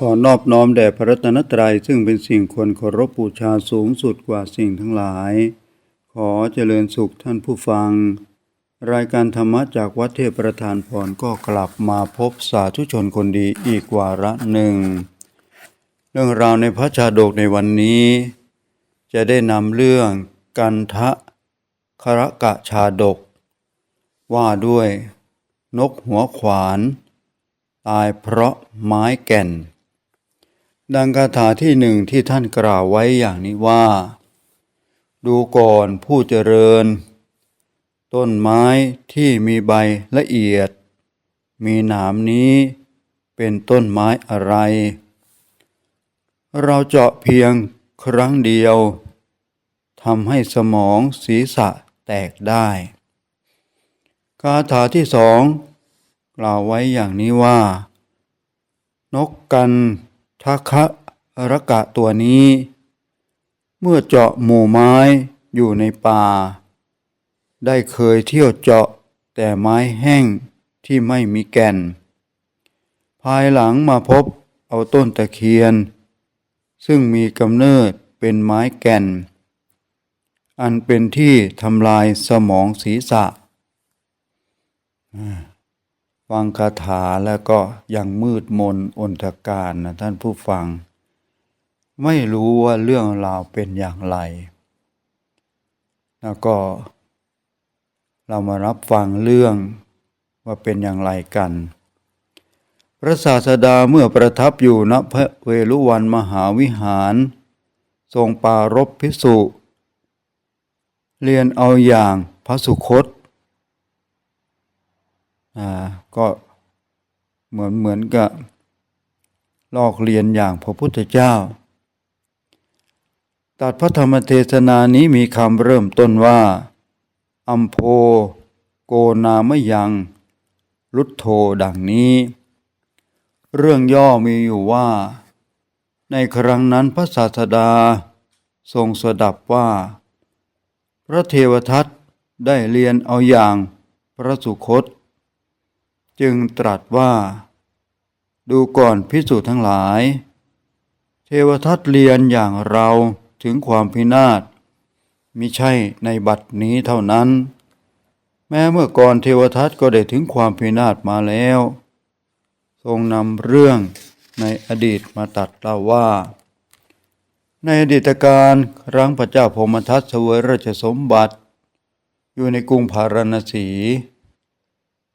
ขอนอบน้อมแด่พระรัตนตรัยซึ่งเป็นสิ่งควรเคารพบูชาสูงสุดกว่าสิ่งทั้งหลาย ขอเจริญสุขท่านผู้ฟัง รายการธรรมะจากวัดเทพประธานพรก็กลับมาพบสาธุชนคนดีอีกวาระหนึ่ง เรื่องราวในพระชาดกในวันนี้ จะได้นำเรื่องกันทะครกะชาดก ว่าด้วย นกหัวขวาน ตายเพราะไม้แก่น ดังคาถาที่หนึ่งที่ท่านกล่าวไว้อย่างนี้ว่า ดูก่อนผู้เจริญ ต้นไม้ที่มีใบละเอียด มีหนามนี้เป็นต้นไม้อะไร เราเจาะเพียงครั้งเดียวทำให้สมองศีรษะแตกได้คาถาที่สองกล่าวไว้อย่างนี้ว่า นกกัน ทัคะรกะตัวนี้ เมื่อเจาะหมู่ไม้อยู่ในป่า ได้เคยเที่ยวเจาะแต่ไม้แห้งที่ไม่มีแก่น ภายหลังมาพบเอาต้นตะเคียน ซึ่งมีกำเนิดเป็นไม้แก่น อันเป็นที่ทำลายสมองศีรษะ ฟังคาถาแล้วก็ยังมืดมนอนทการนะท่านผู้ฟัง ไม่รู้ว่าเรื่องราวเป็นอย่างไร แล้วก็ เรามารับฟังเรื่องว่าเป็นอย่างไรกัน พระศาสดาเมื่อประทับอยู่ณพระเวลุวันมหาวิหาร ทรงปรารบพิสุเรียนเอาอย่างพระสุคต อ่าก็เหมือนเหมือนกับลอกเรียนอย่างพระพุทธเจ้าตัดพระธรรมเทศนานี้มีคำเริ่มต้นว่า อัมโพโกนามยังรุทโธดังนี้ เรื่องย่อมีอยู่ว่า ในครั้งนั้นพระศาสดา ทรงสดับว่า พระเทวทัตได้เรียนเอาอย่างพระสุคต จึงตรัสว่า ดูก่อนพิสูจน์ทั้งหลาย เทวทัตเรียนอย่างเราถึงความพินาศมิใช่ในบัดนี้เท่านั้น แม้เมื่อก่อนเทวทัตก็ได้ถึงความพินาศมาแล้ว ทรงนำเรื่องในอดีตมาตัดเล่าว่า ในอดีตการครั้งพระเจ้าพรมทัตเสวยราชสมบัติ อยู่ในกรุงพาราณสี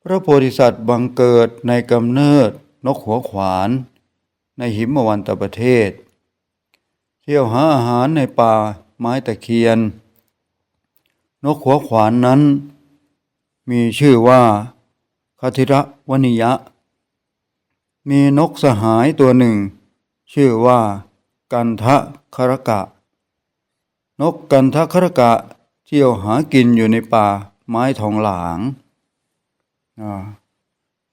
พระโพธิสัตว์บังเกิดในกำเนิดนกหัวขวาน ในหิมวันตประเทศ เที่ยวหาอาหารในป่าไม้ตะเคียน นกหัวขวานนั้น มีชื่อว่าคทิระวนิยะ มีนกสหายตัวหนึ่ง ชื่อว่า กันทะครกะ นกกันทะครกะเที่ยวหากินอยู่ในป่าไม้ทองหลาง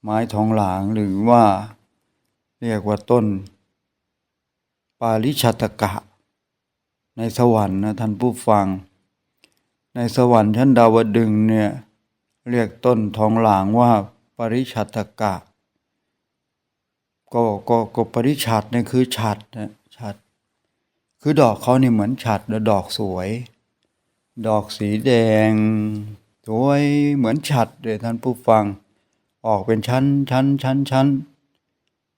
ไม้ทองหลางหรือว่า เรียกว่าต้น ปาลิชัตกะ ในสวรรค์นะท่านผู้ฟัง ในสวรรค์ชั้นดาวดึงเนี่ยเรียกต้นทองหลางว่าปริชัตกะ ก็ก็ก็ปริชัดเนี่ยคือฉัดนะฉัด คือดอกเขาเนี่ยเหมือนฉัดแล้วดอกสวย ดอกสีแดง สวยเหมือนฉัดเลยท่านผู้ฟัง ออกเป็นชั้นชั้นชั้นชั้น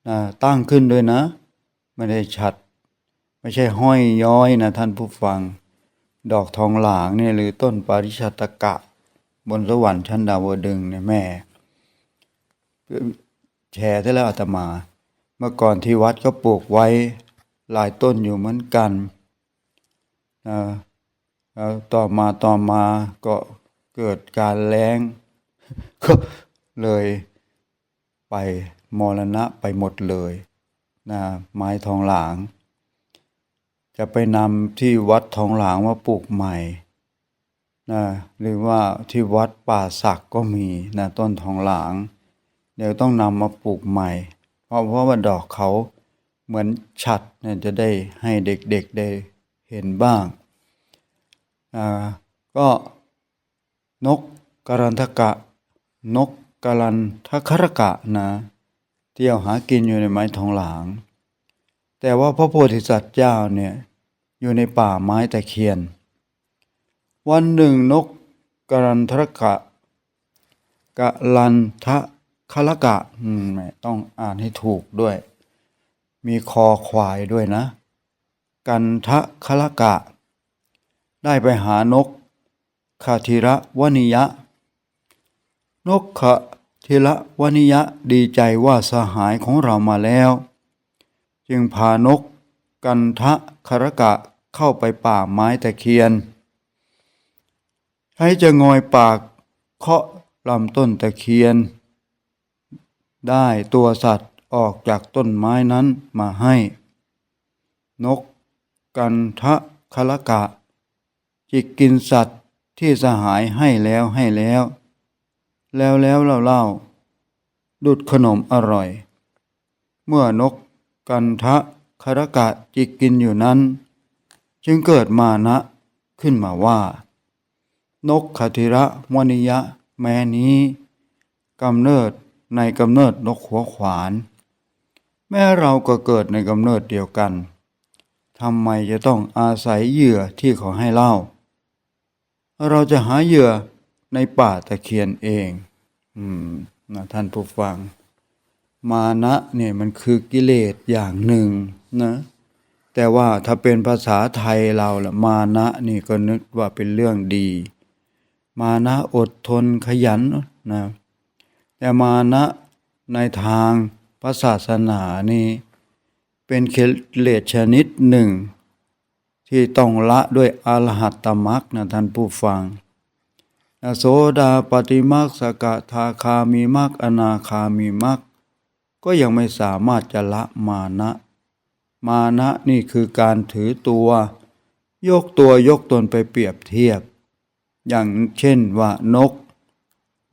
นะตั้งขึ้นด้วยนะ ไม่ได้ฉัด ไม่ใช่ห้อยย้อยนะท่านผู้ฟัง ดอกทองหลางเนี่ยหรือต้นปาริชาตกะ บนสวรรค์ชั้นดาวดึงเนี่ยแม่แชร์ได้แล้วอาตมา เมื่อก่อนที่วัดก็ปลูกไว้หลายต้นอยู่เหมือนกันนะแล้วต่อมาต่อมาก็ เกิดการแล้งก็เลยไปมรณะไปหมดเลยนะไม้ทองหลาง จะไปนำที่วัดทองหลางมาปลูกใหม่นะหรือว่าที่วัดป่าศักก็มีนะต้นทองหลาง เดี๋ยวต้องนำมาปลูกใหม่ เพราะเพราะว่าดอกเขาเหมือนฉัดเนี่ยจะได้ให้เด็กๆได้เห็นบ้างอ่าก็ นกกรันทกะ นกกรันทครกะนะเที่ยวหากินอยู่ในไม้ทองหลาง แต่ว่าพระโพธิสัตว์เจ้าเนี่ยอยู่ในป่าไม้ตะเคียน วันหนึ่งนกกรันทรกะกะลันทะคละกะมต้องอ่านให้ถูกด้วย มีคอควายด้วยนะ กันทะคละกะ ได้ไปหานก คาธิระวนิยะ นกขะธิระวนิยะดีใจว่าสหายของเรามาแล้ว จึงพานกกันทะคารกะเข้าไปป่าไม้ตะเคียนให้จะงอยปากเคาะลำต้นตะเคียน ได้ตัวสัตว์ออกจากต้นไม้นั้นมาให้ นกกันทะคารกะ จิกกินสัตว์ ที่สหายให้แล้วให้แล้ว แล้วแล้วเล่าเล่าดุดขนมอร่อย เมื่อนกกันทะคารกะจิกกินอยู่นั้น จึงเกิดมานะขึ้นมาว่า นกขธิระวนิยะแม้นี้กำเนิดในกำเนิดนกหัวขวาน แม้เราก็เกิดในกำเนิดเดียวกันทำไมจะต้องอาศัยเหยื่อที่เขาให้เล่า เราจะหาเหยื่อในป่าตะเคียนเองอืมนะท่านผู้ฟัง มานะเนี่ยมันคือกิเลสอย่างหนึ่งนะแต่ว่าถ้าเป็นภาษาไทยเราละมานะนี่ก็นึกว่าเป็นเรื่องดี มานะอดทนขยันนะแต่มานะในทางพระศาสนานี่เป็นกิเลสชนิดหนึ่ง ที่ต้องละด้วยอรหัตตมรรคนะท่านผู้ฟังนะโสดาปฏิมรรคสกทาคามีมรรคอนาคามีมรรคก็ยังไม่สามารถจะละมานะ มานะนี่คือการถือตัว ยกตัวยกตนไปเปรียบเทียบ อย่างเช่นว่านก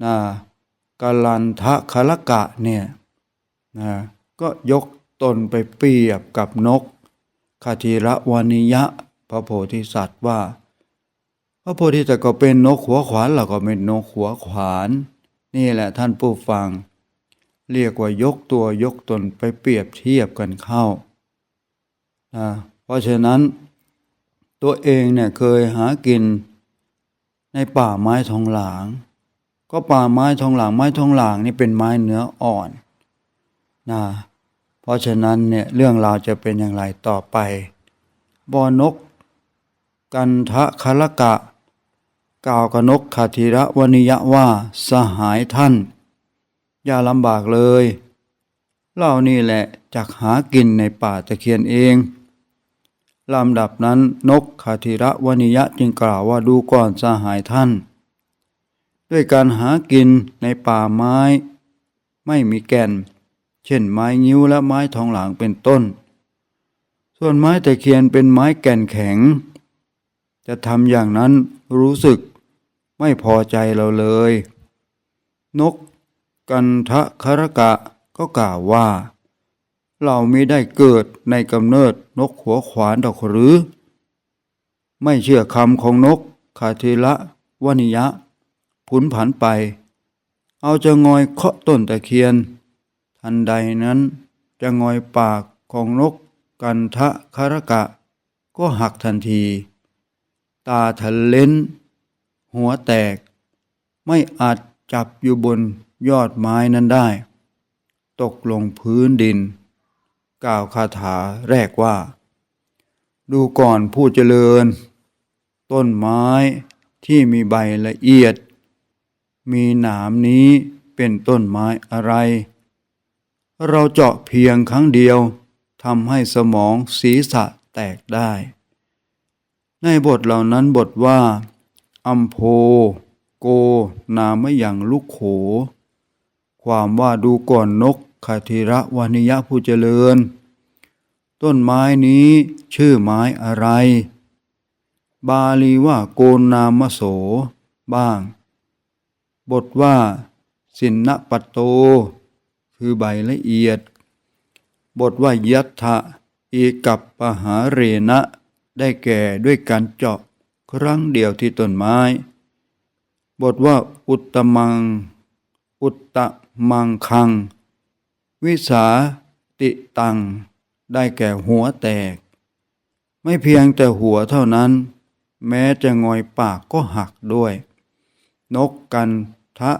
นะกาลันทะคละกะเนี่ยนะก็ยกตนไปเปรียบกับนกคาธีระวานิยะ พระโพธิสัตว์ว่า พระโพธิสัตว์ก็เป็นนกหัวขวานเราก็เป็นนกหัวขวาน นี่แหละท่านผู้ฟัง เรียกว่ายกตัวยกตนไปเปรียบเทียบกันเข้านะเพราะฉะนั้น ตัวเองเนี่ยเคยหากินในป่าไม้ทองหลาง ก็ป่าไม้ทองหลางไม้ทองหลางนี่เป็นไม้เนื้ออ่อนนะเพราะฉะนั้นเนี่ยเรื่องราวจะเป็นอย่างไรต่อไปบอนก กันทะคละกะ กล่าวกนกคาธิระวนิยะว่าสหายท่าน อย่าลำบากเลยเล่านี่แหละจักหากินในป่าตะเคียนเองลำดับนั้นนกคาธิระวนิยะจึงกล่าวว่าดูก่อนสหายท่าน ด้วยการหากินในป่าไม้ ไม่มีแก่น เช่นไม้งิ้วและไม้ทองหลางเป็นต้น ส่วนไม้ตะเคียนเป็นไม้แก่นแข็ง จะทำอย่างนั้นรู้สึกไม่พอใจเราเลย นกกันทะคารกะก็กล่าวว่า เราไม่ได้เกิดในกำเนิดนกหัวขวานดอกหรือ ไม่เชื่อคำของนกคาเทละวนิยะ ผุนผันไป เอาจะงอยเคาะต้นตะเคียน ทันใดนั้นจะงอยปากของนกกันทะคารกะ ก็หักทันที ตาทะเลนหัวแตก ไม่อาจจับอยู่บนยอดไม้นั้นได้ ตกลงพื้นดิน กล่าวคาถาแรกว่า ดูก่อนผู้เจริญ ต้นไม้ที่มีใบละเอียด มีหนามนี้เป็นต้นไม้อะไร เราเจาะเพียงครั้งเดียวทำให้สมองศีรษะแตกได้ ในบทเหล่านั้นบทว่าอัมโพ โก นามอย่างลูกโข ความว่าดูก่อนนกคาธิระวานิยะผู้เจริญ ต้นไม้นี้ชื่อไม้อะไร บาลีว่าโกนามโส บ้าง บทว่า สินนปตโต คือใบละเอียด บทว่ายัตถะเอกับปหาเรณะ ได้แก่ด้วยการเจาะครั้งเดียวที่ต้นไม้ บทว่าอุตมัง อุตตมังคัง วิสาติตัง ได้แก่หัวแตก ไม่เพียงแต่หัวเท่านั้น แม้จะงอยปากก็หักด้วย นกกันทะ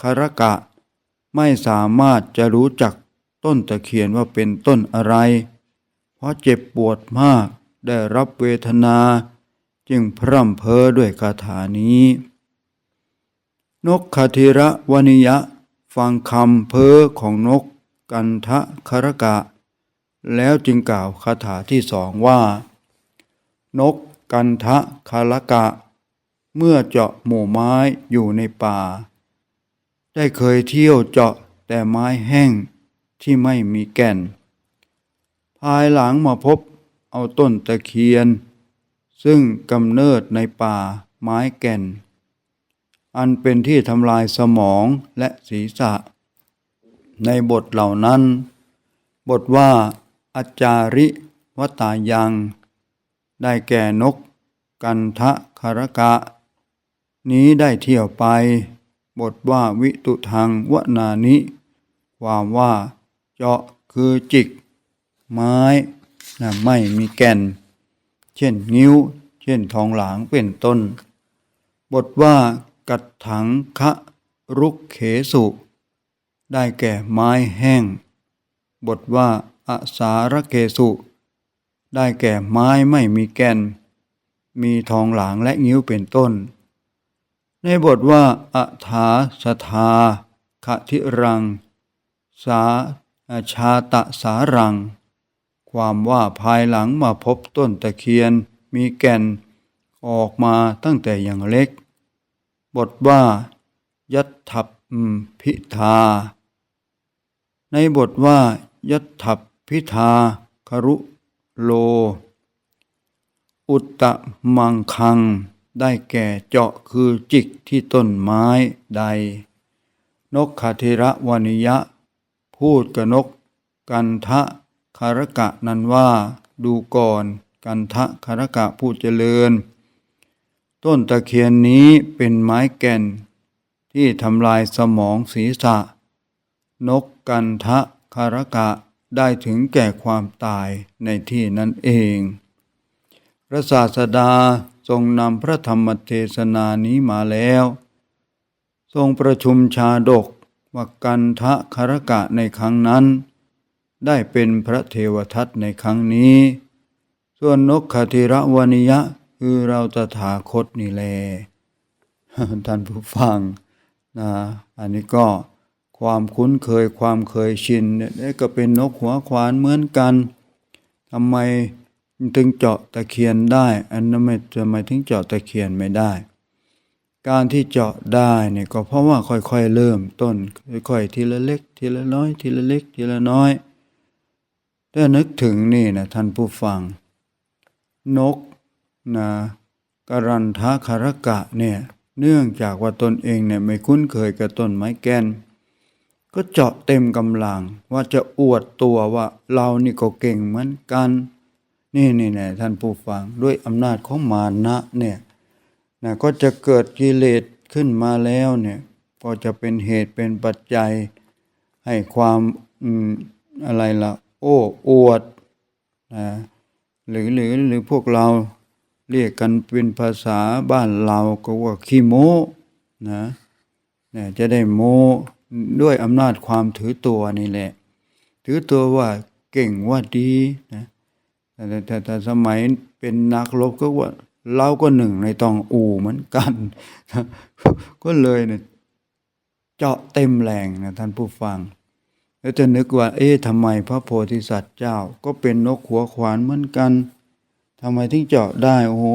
คารกะ ไม่สามารถจะรู้จักต้นตะเคียนว่าเป็นต้นอะไร เพราะเจ็บปวดมาก ได้รับเวทนา จึงพร่ำเพ้อด้วยคาถานี้ นกคาธิระวนิยะ ฟังคำเพ้อของนกกันทะคารกะ แล้วจึงกล่าวคาถาที่สองว่า นกกันทะคารกะ เมื่อเจาะหมู่ไม้อยู่ในป่า ได้เคยเที่ยวเจาะแต่ไม้แห้งที่ไม่มีแก่น ภายหลังมาพบ เอาต้นตะเคียน ซึ่งกำเนิดในป่าไม้แก่น อันเป็นที่ทำลายสมองและศีรษะ ในบทเหล่านั้น บทว่าอาจาริวตายัง ได้แก่นก กันทะคารกะ นี้ได้เที่ยวไป บทว่าวิตุทังวนานิ ความว่าเจาะคือจิก ไม้ นะไม่มีแก่น เช่นงิ้ว เช่นทองหลางเป็นต้น บทว่ากัดถังคะรุกเขสุ ได้แก่ไม้แห้ง บทว่าอสารเกสุ ได้แก่ไม้ไม่มีแก่น มีทองหลางและงิ้วเป็นต้น ในบทว่าอัฐาสทาขะทิรัง สาชาตะสารัง ความว่าภายหลังมาพบต้นตะเคียนมีแก่นออกมาตั้งแต่อย่างเล็ก บทว่า ยัตถับพิธา ในบทว่า ยัตถับพิธาครุโล อุตตะมังคัง ได้แก่เจาะคือจิกที่ต้นไม้ใด นกคาเทระวานิยะ พูดกับนกกันทะ คารกะนั้นว่า ดูก่อน กันทะคารกะผู้เจริญ ต้นตะเคียนนี้เป็นไม้แก่น ที่ทำลายสมองศีรษะ นกกันทะคารกะได้ถึงแก่ความตายในที่นั้นเอง พระศาสดาทรงนำพระธรรมเทศนานี้มาแล้ว ทรงประชุมชาดกว่ากันทะคารกะในครั้งนั้น ได้เป็นพระเทวทัตในครั้งนี้ ส่วนนกคติระวนิยะคือเราตถาคตนี่แลท่านผู้ฟังนะอันนี้ก็ความคุ้นเคยความเคยชินเนี่ยก็เป็นนกหัวขวานเหมือนกันทำไมถึงเจาะตะเคียนได้ อันนั้นไม่ทำไมถึงเจาะตะเคียนไม่ได้ การที่เจาะได้เนี่ยก็เพราะว่าค่อยๆเริ่มต้น ค่อยๆทีละเล็ก ทีละน้อย ทีละเล็ก ทีละน้อย ถ้านึกถึงนี่นะท่านผู้ฟัง นกนะกรันทะคารกะเนี่ยเนื่องจากว่าตนเองเนี่ยไม่คุ้นเคยกับต้นไม้แก่นก็เจาะเต็มกำลังว่าจะอวดตัวว่าเรานี่ก็เก่งเหมือนกัน นี่นี่นะท่านผู้ฟังด้วยอำนาจของมานะเนี่ยนะก็จะเกิดกิเลสขึ้นมาแล้วเนี่ยก็จะเป็นเหตุเป็นปัจจัยให้ความอืมอะไรละ โอ้อวดนะหรือหรือหรือพวกเราเรียกกันเป็นภาษาบ้านเราก็ว่าขี้โม้นะนี่ยจะได้โม้ด้วยอำนาจความถือตัวนี่แหละ ถือตัวว่าเก่งว่าดีนะแต่แต่แต่แต่สมัยเป็นนักรบก็ว่าเราก็หนึ่งในตองอูเหมือนกัน ก็เลยเนี่ยเจาะเต็มแรงนะท่านผู้ฟัง แล้วจะนึกว่า เอ๊ะทำไมพระโพธิสัตว์เจ้า ก็เป็นนกหัวขวานเหมือนกันทำไมถึงเจาะได้โอ้โห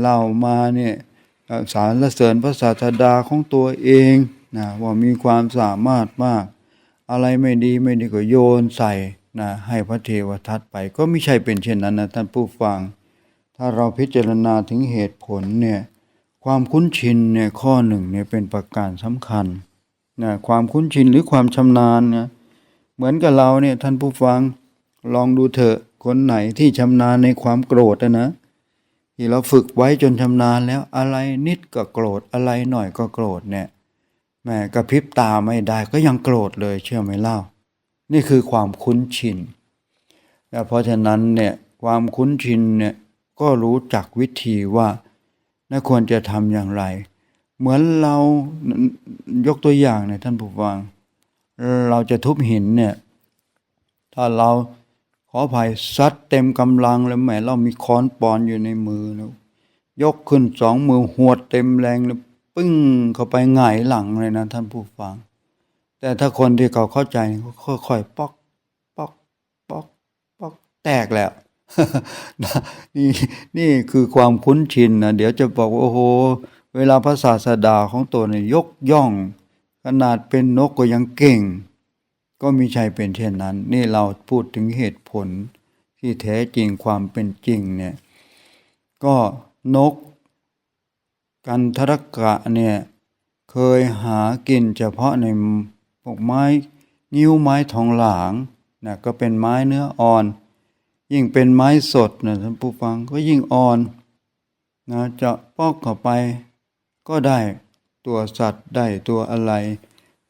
เล่ามาเนี่ยสารเสริญพระศาสดาของตัวเองนะว่ามีความสามารถมาก อะไรไม่ดีไม่ดีก็โยนใส่นะให้พระเทวทัตไป ก็ไม่ใช่เป็นเช่นนั้นนะท่านผู้ฟัง ถ้าเราพิจารณาถึงเหตุผลเนี่ยความคุ้นชินเนี่ยข้อหนึ่งเนี่ยเป็นประการสำคัญ นะความคุ้นชินหรือความชำนาญนี่ยเหมือนกับเราเนี่ยท่านผู้ฟังลองดูเถอะคนไหนที่ชำนาญในความโกรธนะที่เราฝึกไว้จนชำนาญแล้วอะไรนิดก็โกรธอะไรหน่อยก็โกรธเนี่ยแหม่กระพริบตาไม่ได้ก็ยังโกรธเลยเชื่อไหมเล่า นี่คือความคุ้นชินแต่เพราะฉะนั้นเนี่ยความคุ้นชินเนี่ยก็รู้จักวิธีว่าน่าควรจะทำอย่างไร เหมือนเรายกตัวอย่างเนี่ยท่านผู้ฟัง เราจะทุบหินเนี่ย ถ้าเราขออภัยซัดเต็มกำลังแล้วแหมเรามีค้อนปอนอยู่ในมือแล้วยกขึ้นสองมือหวดเต็มแรงแล้วปึ้งเข้าไปหงายหลังเลยนะท่านผู้ฟัง แต่ถ้าคนที่เขาเข้าใจเขาค่อยๆป๊อกป๊อกป๊อกป๊อกแตกแล้วนะนี่นี่คือความคุ้นชินนะเดี๋ยวจะบอกว่าโอ้โห เวลาพระศาสดาของตัวเนี่ยยกย่อง ขนาดเป็นนกก็ยังเก่ง ก็มีใช่เป็นเช่นนั้น นี่เราพูดถึงเหตุผลที่แท้จริงความเป็นจริงเนี่ยก็นก กันทรกะเนี่ยเคยหากินเฉพาะในพวกไม้นิ้วไม้ทองหลางนะก็เป็นไม้เนื้ออ่อน ยิ่งเป็นไม้สดนะท่านผู้ฟังก็ยิ่งอ่อนนะจะปอกเข้าไป ก็ได้ตัวสัตว์ได้ตัวอะไร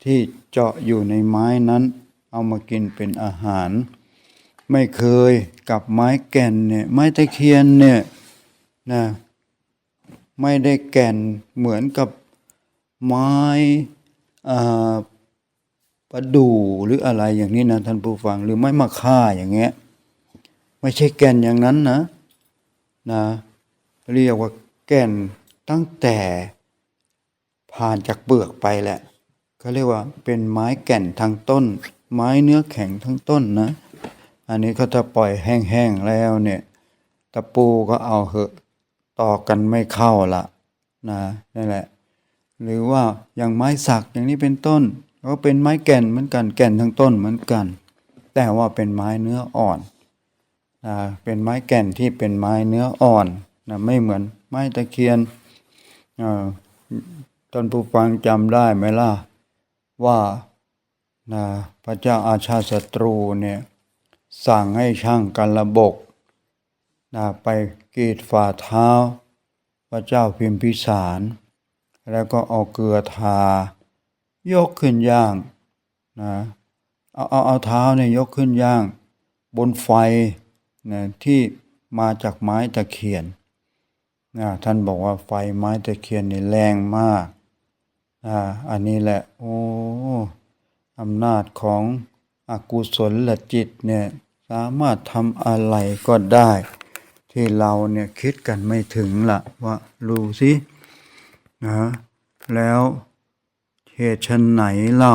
ที่เจาะอยู่ในไม้นั้น เอามากินเป็นอาหาร ไม่เคยกับไม้แก่นเนี่ยไม้ตะเคียนเนี่ยนะไม่ได้แก่นเหมือนกับไม้ประดู่หรืออะไรอย่างนี้นะท่านผู้ฟังหรือไม้มะค่าอย่างเงี้ยไม่ใช่แก่นอย่างนั้นนะนะเรียกว่าแก่นตั้งแต่ ผ่านจากเปลือกไปแหละเขาเรียกว่าเป็นไม้แก่นทางต้น ไม้เนื้อแข็งทั้งต้นนะ อันนี้เขาจะปล่อยแห้งๆแล้วเนี่ยตะปูก็เอาเหอะต่อกันไม่เข้าละนะนั่นแหละ หรือว่าอย่างไม้สักอย่างนี้เป็นต้นก็เป็นไม้แก่นเหมือนกันแก่นทั้งต้นเหมือนกัน แต่ว่าเป็นไม้เนื้ออ่อนนะเป็นไม้แก่นที่เป็นไม้เนื้ออ่อนนะไม่เหมือนไม้ตะเคียนอ่า ท่านผู้ฟังจำได้ไหมล่ะ ว่านะพระเจ้าอาชาศัตรูเนี่ยสั่งให้ช่างกันระบกนะไปกรีดฝ่าเท้า พระเจ้าพิมพิสาร แล้วก็เอาเกลือทา ยกขึ้นย่างนะเอาเอาเอาเท้าเนี่ยยกขึ้นย่าง บนไฟนะที่มาจากไม้ตะเคียนนะท่านบอกว่าไฟไม้ตะเคียนนี่แรงมาก อ่าอันนี้แหละ โอ้อำนาจของอกุศลลจิตเนี่ยสามารถทำอะไรก็ได้ ที่เราเนี่ยคิดกันไม่ถึงละว่ารู้สินะแล้วเหตุชนไหนเล่า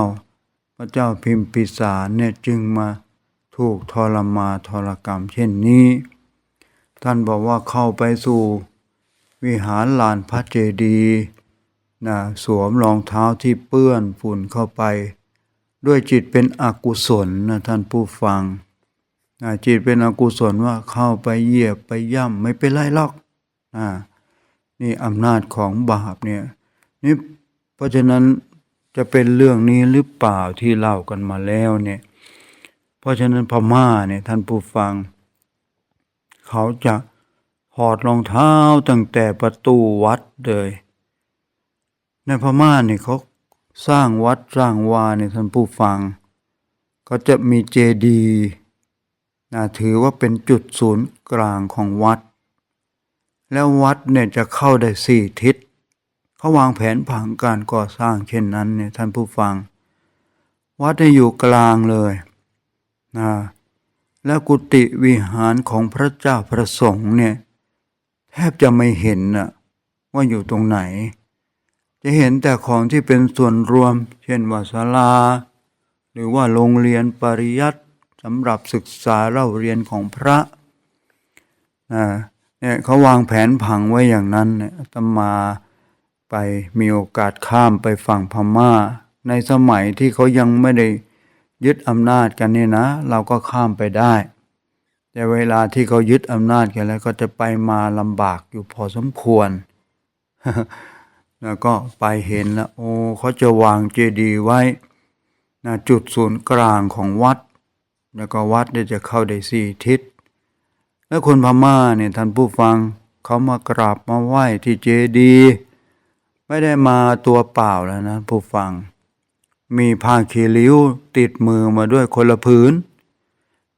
พระเจ้าพิมพิสารเนี่ยจึงมาถูกทรมาทรกรรมเช่นนี้ ท่านบอกว่าเข้าไปสู่ วิหารลานพระเจดีย์ นะสวมรองเท้าที่เปื้อนฝุ่นเข้าไป ด้วยจิตเป็นอกุศลนะท่านผู้ฟังอ่าจิตเป็นอกุศลว่าเข้าไปเหยียบไปย่ำไม่เป็นไรหรอกอ่านี่อำนาจของบาปเนี่ยนี่เพราะฉะนั้นจะเป็นเรื่องนี้หรือเปล่าที่เล่ากันมาแล้วเนี่ยเพราะฉะนั้นพม่าเนี่ยท่านผู้ฟัง เขาจะถอดรองเท้าตั้งแต่ประตูวัดเลย ในพม่าเนี่ยเขาสร้างวัดสร้างวาเนี่ยท่านผู้ฟัง ก็จะมีเจดีย์นะถือว่าเป็นจุดศูนย์กลางของวัด แล้ววัดเนี่ยจะเข้าได้สี่ทิศเขาวางแผนผังการก่อสร้างเช่นนั้นเนี่ยท่านผู้ฟัง วัดได้อยู่กลางเลยนะแล้วกุฏิวิหารของพระเจ้าพระสงฆ์เนี่ยแทบจะไม่เห็นนะว่าอยู่ตรงไหน จะเห็นแต่ของที่เป็นส่วนรวม เช่นว่าศาลา หรือว่าโรงเรียนปริยัติสำหรับศึกษาเล่าเรียนของพระนะเนี่ยเขาวางแผนผังไว้อย่างนั้นเนี่ยตมาไปมีโอกาสข้ามไปฝั่งพม่า ในสมัยที่เขายังไม่ได้ยึดอำนาจกันเนี่ยนะ เราก็ข้ามไปได้ แต่เวลาที่เขายึดอำนาจกันแล้วก็จะไปมาลำบากอยู่พอสมควร แล้วก็ไปเห็นแล้วโอ้เขาจะวางเจดีย์ไว้นะจุดศูนย์กลางของวัด แล้วก็วัดเนี่ยจะเข้าได้สี่ทิศ แล้วคนพม่าเนี่ยท่านผู้ฟังเขามากราบมาไหว้ที่เจดีย์ไม่ได้มาตัวเปล่าแล้วนะผู้ฟัง มีผ้าขีริ้วติดมือมาด้วยคนละผืน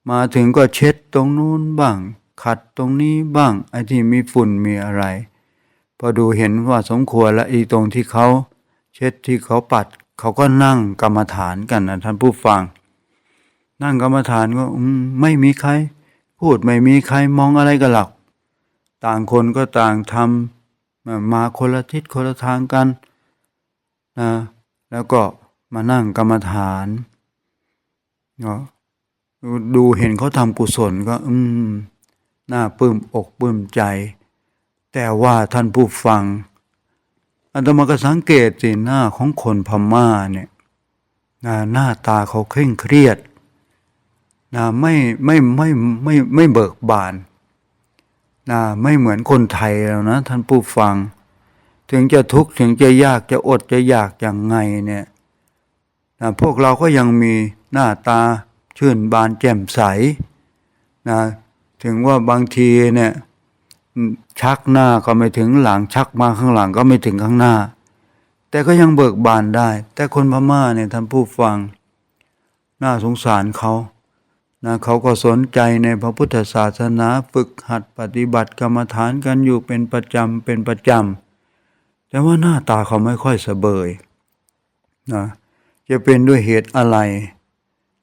มาถึงก็เช็ดตรงนู้นบ้าง ขัดตรงนี้บ้างไอ้ที่มีฝุ่นมีอะไร พอดูเห็นว่าสมควรและอีตรงที่เขาเช็ดที่เขาปัด เขาก็นั่งกรรมฐานกันนะท่านผู้ฟัง นั่งกรรมฐานก็ไม่มีใคร พูดไม่มีใครมองอะไรกันหรอกต่างคนก็ต่างทำมามาคนละทิศคนละทางกันนะแล้วก็มานั่งกรรมฐานก็ดูดูเห็นเขาทำกุศลก็ อืม น่าปลื้มอกปลื้มใจ แต่ว่าท่านผู้ฟังอาตมาก็สังเกตสิหน้าของคนพม่าเนี่ยนหน้าตาเขาเคร่งเครียดนะไม่ไม่ไม่ไม่ไม่เบิกบานนะไม่เหมือนคนไทยแล้วนะท่านผู้ฟัง ถึงจะทุกข์ถึงจะยากจะอดจะอยากอย่างไงเนี่ยนะพวกเราก็ยังมีหน้าตาชื่นบานแจ่มใสนะถึงว่าบางทีเนี่ย ชักหน้าก็ไม่ถึงหลังชักมาข้างหลังก็ไม่ถึงข้างหน้า แต่ก็ยังเบิกบานได้ แต่คนพม่าเนี่ยท่านผู้ฟัง น่าสงสารเขานะเขาก็สนใจในพระพุทธศาสนาฝึกหัดปฏิบัติกรรมฐานกันอยู่เป็นประจำเป็นประจำแต่ว่าหน้าตาเขาไม่ค่อยสะเบยนะจะเป็นด้วยเหตุอะไร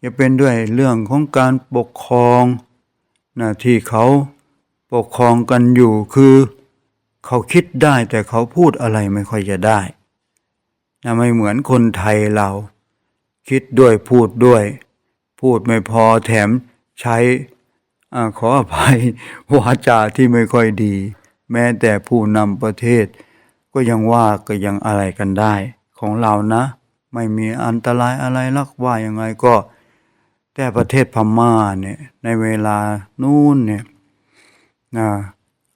จะเป็นด้วยเรื่องของการปกครองนะที่เขา ปกครองกันอยู่คือ เขาคิดได้แต่เขาพูดอะไรไม่ค่อยจะได้นะไม่เหมือนคนไทยเรา คิดด้วยพูดด้วย พูดไม่พอแถมใช้อขออภัยวาจาที่ไม่ค่อยดี แม้แต่ผู้นำประเทศ ก็ยังว่าก็ยังอะไรกันได้ ของเรานะ ไม่มีอันตรายอะไรลักว่ายังไงก็ แต่ประเทศพม่าเนี่ยในเวลานู้นเนี่ย นะ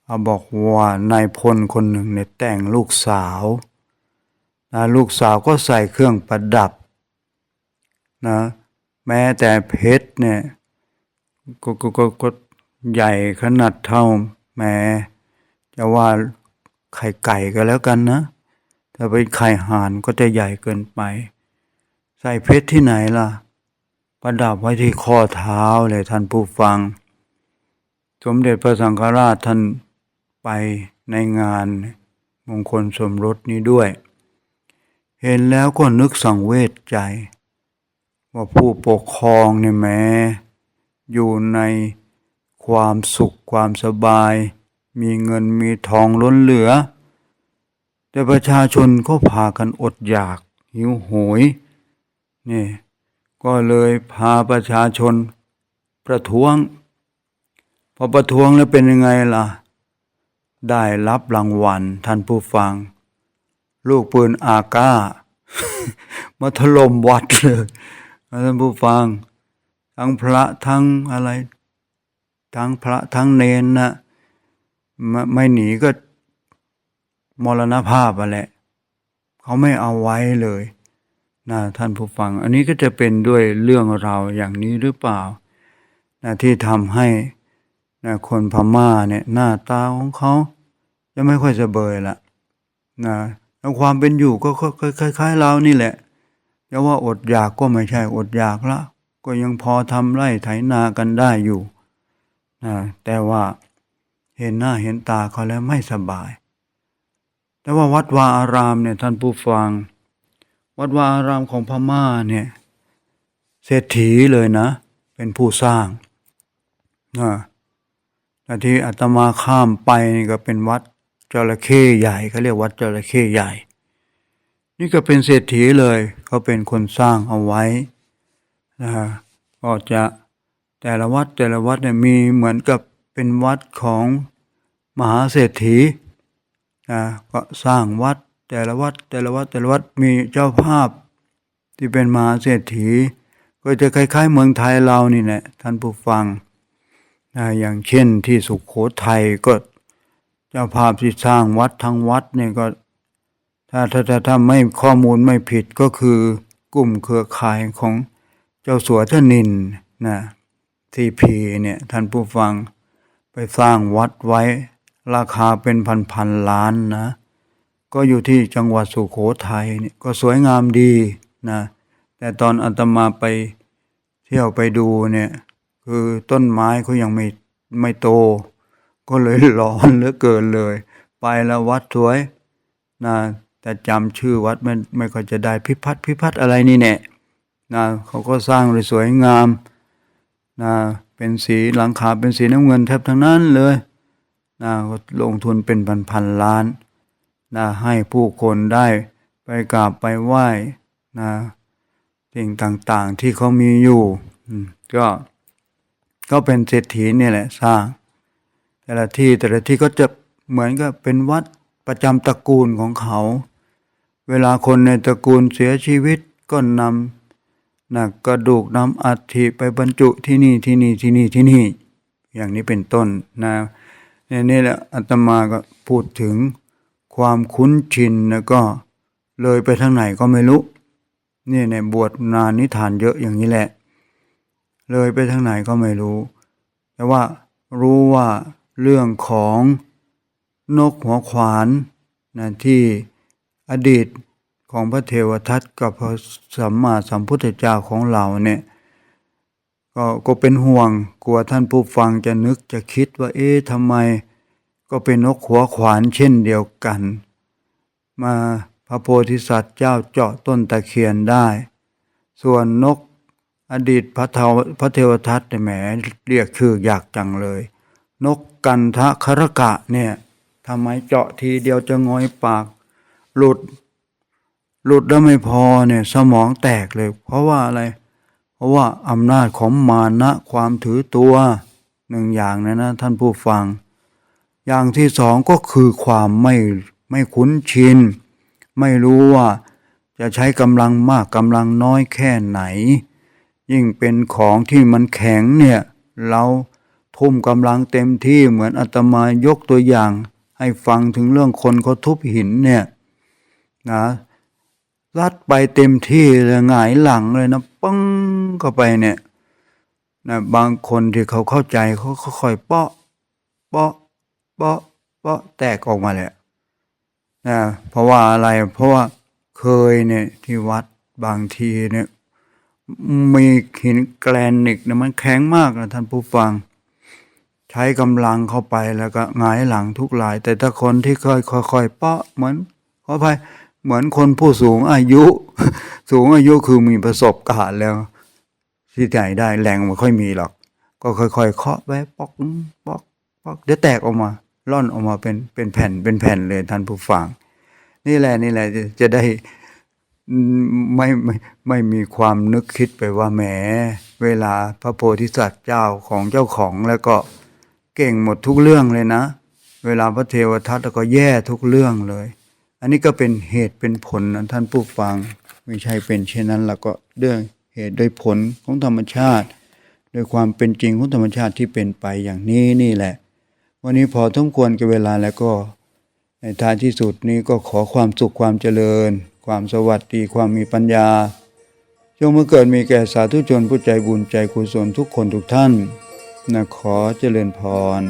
เขาบอกว่านายพลคนหนึ่งเนี่ยแต่งลูกสาวนะลูกสาวก็ใส่เครื่องประดับนะแม้แต่เพชรเนี่ยก็ก็กก็ใหญ่ขนาดเท่าแม้จะว่าไข่ไก่ก็แล้วกันนะ ถ้าเป็นไข่ห่านก็จะใหญ่เกินไป ใส่เพชรที่ไหนล่ะ ประดับไว้ที่ข้อเท้าเลยท่านผู้ฟัง สมเด็จพระสังฆราชท่านไปในงานมงคลสมรสนี้ด้วย เห็นแล้วก็นึกสังเวชใจ ว่าผู้ปกครองเนี่ยแม้อยู่ในความสุขความสบาย มีเงินมีทองล้นเหลือ แต่ประชาชนก็พากันอดอยาก หิวโหยนี่ก็เลยพาประชาชนประท้วง อประท้วงแล้วเป็นยังไงล่ะ ได้รับรางวัลท่านผู้ฟัง ลูกปืนอาก้า มาถล่มวัดเลยท่านผู้ฟัง ทั้งพระทั้งอะไร ทั้งพระทั้งเนนนะไม่ไม่หนีก็มรณภาพอะแหละเขาไม่เอาไว้เลยนะท่านผู้ฟัง อันนี้ก็จะเป็นด้วยเรื่องราวอย่างนี้หรือเปล่านะที่ทำให้ นะคนพม่าเนี่ยหน้าตาของเขาจะไม่ค่อยจะเบยละนะแล้วความเป็นอยู่ก็คล้ายๆเรานี่แหละจะว่าอดอยากก็ไม่ใช่อดอยากละก็ยังพอทำไร่ไถนากันได้อยู่นะแต่ว่าเห็นหน้าเห็นตาเขาแล้วไม่สบาย แต่ว่าวัดวาอารามเนี่ยท่านผู้ฟัง วัดวาอารามของพม่าเนี่ยเศรษฐีเลยนะ เป็นผู้สร้างนะ ที่อาตมาข้ามไปนี่ก็เป็นวัดจระเข้ใหญ่เขาเรียกวัดจระเข้ใหญ่ นี่ก็เป็นเศรษฐีเลยเขาเป็นคนสร้างเอาไว้นะก็จะแต่ละวัดแต่ละวัดเนี่ยมีเหมือนกับเป็นวัดของมหาเศรษฐีนะก็สร้างวัดแต่ละวัดแต่ละวัดแต่ละวัดมีเจ้าภาพที่เป็นมหาเศรษฐี ก็จะคล้ายๆ เมืองไทยเรานี่แหละท่านผู้ฟัง นะอย่างเช่นที่สุขโขทัยก็เจ้าภาพที่สร้างวัดทั้งวัดเนี่ยก็ ถ้าถ้าถ้าถ้าไม่ข้อมูลไม่ผิดก็คือกลุ่มเครือข่ายของเจ้าสัวทนินนะทีพีเนี่ยท่านผู้ฟังไปสร้างวัดไว้ราคาเป็นพันพันๆล้านนะ ก็อยู่ที่จังหวัดสุโขทัยเนี่ยก็สวยงามดีนะแต่ตอนอาตมาไปเที่ยวไปดูเนี่ย คือต้นไม้เขายังไม่ไม่โต ก็เลยร้อนเหลือเกินเลย ไปแล้ววัดสวยนะแต่จำชื่อวัดไม่ไม่ค่อยจะได้พิพัฒน์พิพัฒน์อะไรนี่แน่นะเขาก็สร้างเลยสวยงามนะเป็นสีหลังคาเป็นสีน้ำเงินแทบทั้งนั้นเลยนะก็ลงทุนเป็นพันพันล้านนะให้ผู้คนได้ไปกราบไปไหว้นะสิ่งต่างๆที่เขามีอยู่ก็ ก็เป็นเศรษฐีเนี่ยแหละสร้าง แต่ละที่แต่ละที่ก็จะเหมือนกับเป็นวัดประจำตระกูลของเขา เวลาคนในตระกูลเสียชีวิตก็นำนะกระดูกนำอัฐิไปบรรจุที่นี่ที่นี่ที่นี่ที่นี่ อย่างนี้เป็นต้นนะนี่ยนี่แหละอาตมาก็พูดถึงความคุ้นชินแล้วก็เลยไปทางไหนก็ไม่รู้ นี่ในบวชนานนิทานเยอะอย่างนี้แหละ เลยไปทางไหนก็ไม่รู้ แต่ว่ารู้ว่าเรื่องของนกหัวขวานนะที่อดีตของพระเทวทัตกับพระสัมมาสัมพุทธเจ้าของเราเนี่ยก็ก็เป็นห่วงกลัวท่านผู้ฟังจะนึกจะคิดว่าเอ๊ะทำไม ก็เป็นนกหัวขวานเช่นเดียวกัน มาพระโพธิสัตว์เจ้าเจาะต้นตะเคียนได้ ส่วนนก อดีตพระเทวพระเทวทัตเนี่ยแหมเรียกชื่อยากจังเลย นกกันทะครกะเนี่ยทำไมเจาะทีเดียวจะงอยปาก หลุด หลุดแล้วไม่พอเนี่ยสมองแตกเลย เพราะว่าอะไร เพราะว่าอำนาจของมานะความถือตัวหนึ่งอย่างนะนะท่านผู้ฟัง อย่างที่สองก็คือความไม่ไม่คุ้นชิน ไม่รู้ว่าจะใช้กำลังมากกำลังน้อยแค่ไหน ยิ่งเป็นของที่มันแข็งเนี่ย เราทุ่มกำลังเต็มที่เหมือนอาตมายกตัวอย่าง ให้ฟังถึงเรื่องคนเขาทุบหินเนี่ยนะรัดไปเต็มที่เลยหงายหลังเลยนะปึ้งเข้าไปเนี่ยนะบางคนที่เขาเข้าใจเขาค่อยๆเปาะเปาะเปาะเปาะแตกออกมาแหละนะเพราะว่าอะไรเพราะว่าเคยเนี่ยที่วัดบางทีเนี่ย มีหินแกรนิกนี่ยมันแข็งมากนะท่านผู้ฟัง ใช้กำลังเข้าไปแล้วก็หงายหลังทุกหลาย แต่ถ้าคนที่เคยค่อยๆเปาะเหมือนขออภัยเหมือนคนผู้สูงอายุ สูงอายุคือมีประสบการณ์แล้วที่ไหนได้แรงไม่ค่อยมีหรอก ก็ค่อยๆเคาะไว้ปอกปอกปอกเดี๋ยวแตกออกมาล่อนออกมาเป็นเป็นแผ่นเป็นแผ่นเลยท่านผู้ฟัง นี่แหละนี่แหละจะจะได้ ไม่ไม่ไม่มีความนึกคิดไปว่าแหม เวลาพระโพธิสัตว์เจ้าของเจ้าของแล้วก็เก่งหมดทุกเรื่องเลยนะ เวลาพระเทวทัตก็แย่ทุกเรื่องเลย อันนี้ก็เป็นเหตุเป็นผลนะท่านผู้ฟัง ไม่ใช่เป็นเช่นนั้นแล้วก็เรื่องเหตุโดยผลของธรรมชาติ โดยความเป็นจริงของธรรมชาติที่เป็นไปอย่างนี้นี่แหละ วันนี้พอต้องควรกับเวลาแล้วก็ ในท้ายที่สุดนี้ก็ขอความสุขความเจริญ ความสวัสดีความมีปัญญา จงมาเกิดมีแก่สาธุชนผู้ใจบุญใจกุศลทุกคนทุกท่านนะขอเจริญพร